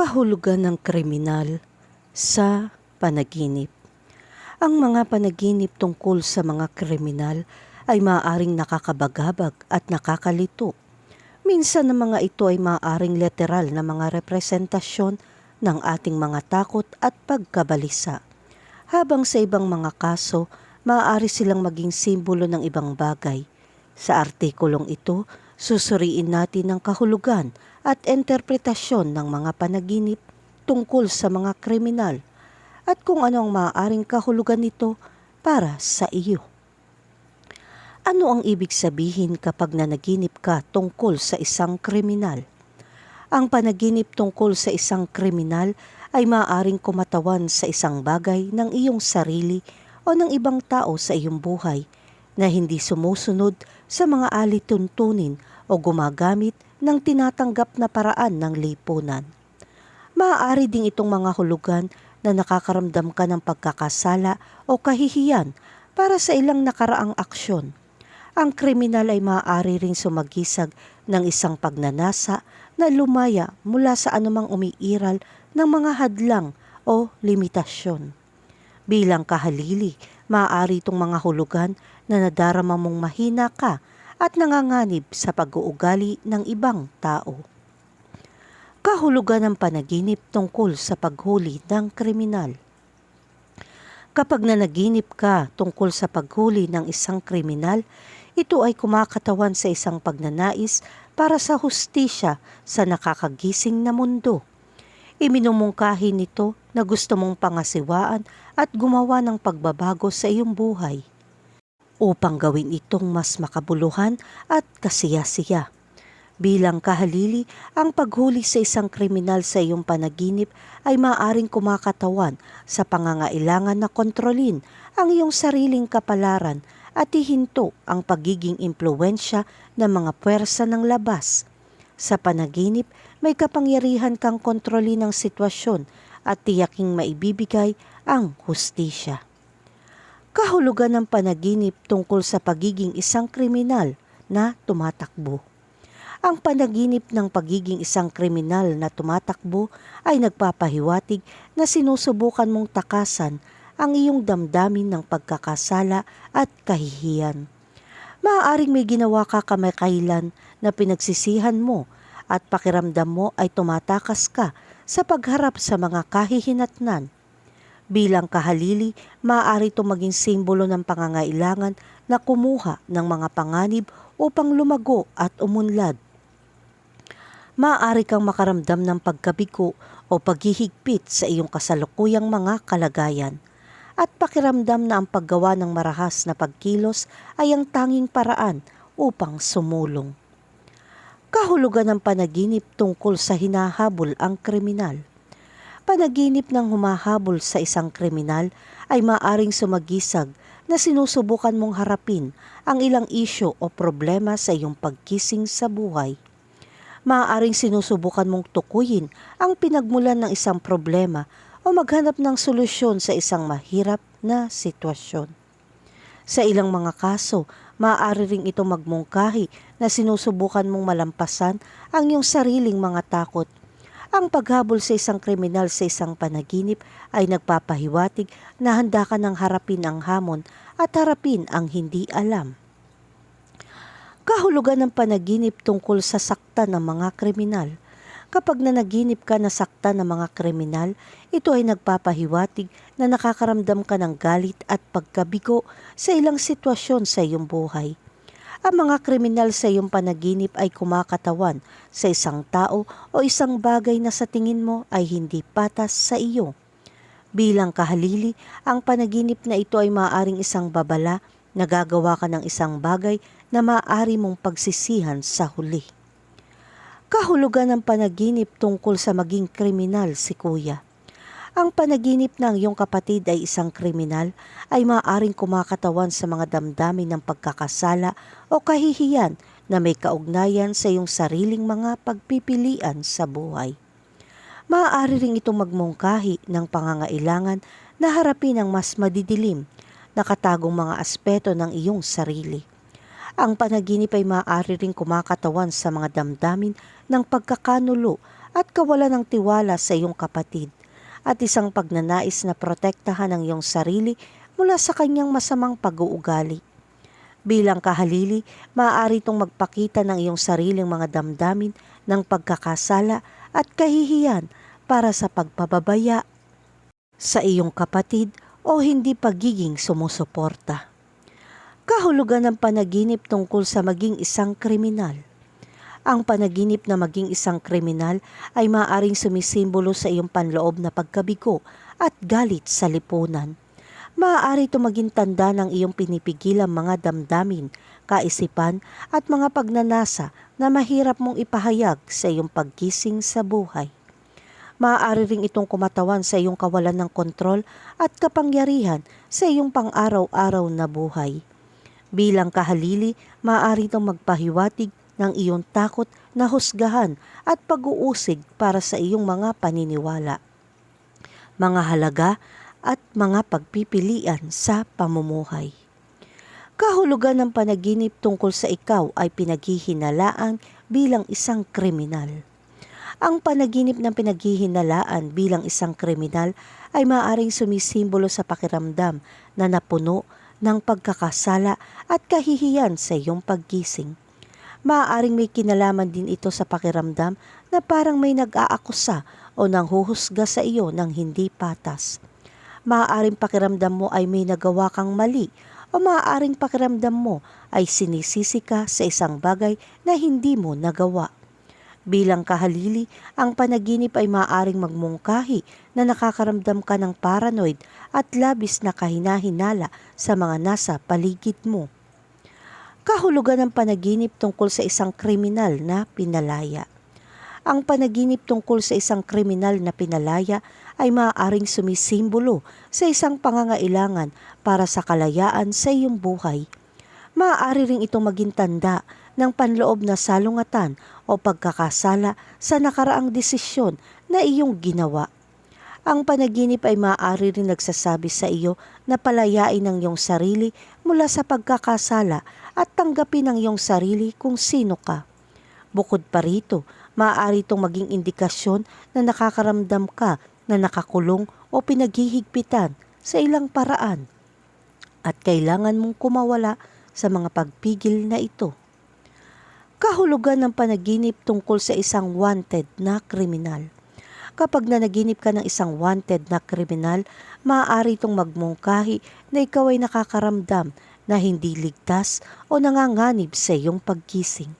kahulugan ng kriminal sa panaginip. Ang mga panaginip tungkol sa mga kriminal ay maaaring nakakabagabag at nakakalito. Minsan ang mga ito ay maaaring literal na mga representasyon ng ating mga takot at pagkabalisa. Habang sa ibang mga kaso, maaari silang maging simbolo ng ibang bagay. Sa artikulong ito, susuriin natin ang kahulugan at interpretasyon ng mga panaginip tungkol sa mga kriminal at kung ano ang maaaring kahulugan nito para sa iyo. Ano ang ibig sabihin kapag nanaginip ka tungkol sa isang kriminal? Ang panaginip tungkol sa isang kriminal ay maaaring kumatawan sa isang bagay ng iyong sarili o ng ibang tao sa iyong buhay na hindi sumusunod sa mga alituntunin o gumagamit ng tinatanggap na paraan ng lipunan. Maaari ding itong mga hulugan na nakakaramdam ka ng pagkakasala o kahihiyan para sa ilang nakaraang aksyon. Ang kriminal ay maaari ring sumagisag ng isang pagnanasa na lumaya mula sa anumang umiiral ng mga hadlang o limitasyon. Bilang kahalili, maaari itong mga hulugan na nadarama mong mahina ka at nanganganib sa pag-uugali ng ibang tao. Kahulugan ng panaginip tungkol sa paghuli ng kriminal. Kapag nanaginip ka tungkol sa paghuli ng isang kriminal, ito ay kumakatawan sa isang pagnanais para sa hustisya sa nakakagising na mundo. Iminumungkahi nito na gusto mong pangasiwaan at gumawa ng pagbabago sa iyong buhay upang gawin itong mas makabuluhan at kasiyasiya. Bilang kahalili, ang paghuli sa isang kriminal sa iyong panaginip ay maaring kumakatawan sa pangangailangan na kontrolin ang iyong sariling kapalaran at ihinto ang pagiging impluensya ng mga puwersa ng labas. Sa panaginip, may kapangyarihan kang kontrolin ng sitwasyon at tiyaking maibibigay ang hustisya kahulugan ng panaginip tungkol sa pagiging isang kriminal na tumatakbo. Ang panaginip ng pagiging isang kriminal na tumatakbo ay nagpapahiwatig na sinusubukan mong takasan ang iyong damdamin ng pagkakasala at kahihiyan. Maaaring may ginawa ka kamakailan na pinagsisihan mo at pakiramdam mo ay tumatakas ka sa pagharap sa mga kahihinatnan Bilang kahalili, maaari ito maging simbolo ng pangangailangan na kumuha ng mga panganib upang lumago at umunlad. Maaari kang makaramdam ng pagkabigo o paghihigpit sa iyong kasalukuyang mga kalagayan at pakiramdam na ang paggawa ng marahas na pagkilos ay ang tanging paraan upang sumulong. Kahulugan ng panaginip tungkol sa hinahabol ang kriminal panaginip ng humahabol sa isang kriminal ay maaring sumagisag na sinusubukan mong harapin ang ilang isyo o problema sa iyong pagkising sa buhay. Maaaring sinusubukan mong tukuyin ang pinagmulan ng isang problema o maghanap ng solusyon sa isang mahirap na sitwasyon. Sa ilang mga kaso, maaari ring ito magmungkahi na sinusubukan mong malampasan ang iyong sariling mga takot ang paghabol sa isang kriminal sa isang panaginip ay nagpapahiwatig na handa ka ng harapin ang hamon at harapin ang hindi alam. Kahulugan ng panaginip tungkol sa sakta ng mga kriminal. Kapag nanaginip ka na sakta ng mga kriminal, ito ay nagpapahiwatig na nakakaramdam ka ng galit at pagkabigo sa ilang sitwasyon sa iyong buhay ang mga kriminal sa iyong panaginip ay kumakatawan sa isang tao o isang bagay na sa tingin mo ay hindi patas sa iyo. Bilang kahalili, ang panaginip na ito ay maaaring isang babala na gagawa ka ng isang bagay na maaari mong pagsisihan sa huli. Kahulugan ng panaginip tungkol sa maging kriminal si Kuya. Ang panaginip ng iyong kapatid ay isang kriminal ay maaaring kumakatawan sa mga damdamin ng pagkakasala o kahihiyan na may kaugnayan sa iyong sariling mga pagpipilian sa buhay. Maaari ring itong magmungkahi ng pangangailangan na harapin ang mas madidilim, nakatagong mga aspeto ng iyong sarili. Ang panaginip ay maaari ring kumakatawan sa mga damdamin ng pagkakanulo at kawalan ng tiwala sa iyong kapatid at isang pagnanais na protektahan ang iyong sarili mula sa kanyang masamang pag-uugali. Bilang kahalili, maaari itong magpakita ng iyong sariling mga damdamin ng pagkakasala at kahihiyan para sa pagpababaya sa iyong kapatid o hindi pagiging sumusuporta. Kahulugan ng panaginip tungkol sa maging isang kriminal. Ang panaginip na maging isang kriminal ay maaaring sumisimbolo sa iyong panloob na pagkabigo at galit sa lipunan. Maaari ito maging tanda ng iyong pinipigilang mga damdamin, kaisipan at mga pagnanasa na mahirap mong ipahayag sa iyong paggising sa buhay. Maaari ring itong kumatawan sa iyong kawalan ng kontrol at kapangyarihan sa iyong pang-araw-araw na buhay. Bilang kahalili, maaari itong magpahiwatig ng iyong takot na husgahan at pag-uusig para sa iyong mga paniniwala, mga halaga at mga pagpipilian sa pamumuhay. Kahulugan ng panaginip tungkol sa ikaw ay pinaghihinalaan bilang isang kriminal. Ang panaginip ng pinaghihinalaan bilang isang kriminal ay maaaring sumisimbolo sa pakiramdam na napuno ng pagkakasala at kahihiyan sa iyong paggising. Maaaring may kinalaman din ito sa pakiramdam na parang may nag-aakusa o nanghuhusga sa iyo ng hindi patas. Maaaring pakiramdam mo ay may nagawa kang mali o maaaring pakiramdam mo ay sinisisi ka sa isang bagay na hindi mo nagawa. Bilang kahalili, ang panaginip ay maaaring magmungkahi na nakakaramdam ka ng paranoid at labis na kahinahinala sa mga nasa paligid mo. Kahulugan ng panaginip tungkol sa isang kriminal na pinalaya. Ang panaginip tungkol sa isang kriminal na pinalaya ay maaaring sumisimbolo sa isang pangangailangan para sa kalayaan sa iyong buhay. Maaari ring itong maging tanda ng panloob na salungatan o pagkakasala sa nakaraang desisyon na iyong ginawa. Ang panaginip ay maaari rin nagsasabi sa iyo na palayain ang iyong sarili mula sa pagkakasala at tanggapin ang iyong sarili kung sino ka. Bukod pa rito, maaari itong maging indikasyon na nakakaramdam ka na nakakulong o pinaghihigpitan sa ilang paraan at kailangan mong kumawala sa mga pagpigil na ito. Kahulugan ng panaginip tungkol sa isang wanted na kriminal. Kapag nanaginip ka ng isang wanted na kriminal, maaari itong magmungkahi na ikaw ay nakakaramdam na hindi ligtas o nanganganib sa iyong paggising.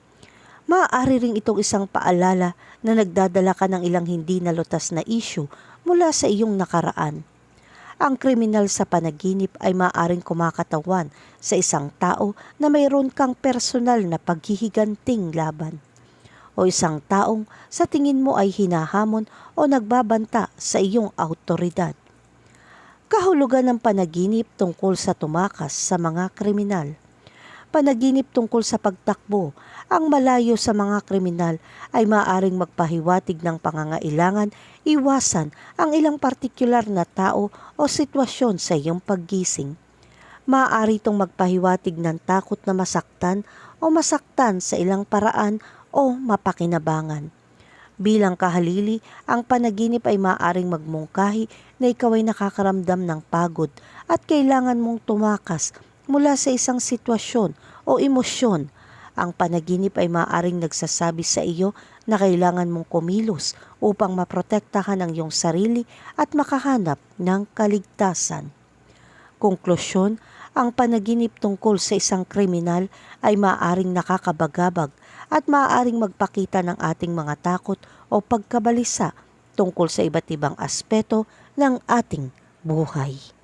Maaari ring itong isang paalala na nagdadala ka ng ilang hindi nalutas na issue mula sa iyong nakaraan. Ang kriminal sa panaginip ay maaring kumakatawan sa isang tao na mayroon kang personal na paghihiganting laban. O isang taong sa tingin mo ay hinahamon o nagbabanta sa iyong autoridad. Kahulugan ng panaginip tungkol sa tumakas sa mga kriminal panaginip tungkol sa pagtakbo, ang malayo sa mga kriminal ay maaring magpahiwatig ng pangangailangan iwasan ang ilang partikular na tao o sitwasyon sa iyong paggising. Maaari itong magpahiwatig ng takot na masaktan o masaktan sa ilang paraan o mapakinabangan. Bilang kahalili, ang panaginip ay maaring magmungkahi na ikaw ay nakakaramdam ng pagod at kailangan mong tumakas mula sa isang sitwasyon o emosyon. Ang panaginip ay maaaring nagsasabi sa iyo na kailangan mong kumilos upang maprotektahan ang iyong sarili at makahanap ng kaligtasan. Konklusyon, ang panaginip tungkol sa isang kriminal ay maaaring nakakabagabag at maaaring magpakita ng ating mga takot o pagkabalisa tungkol sa iba't ibang aspeto ng ating buhay.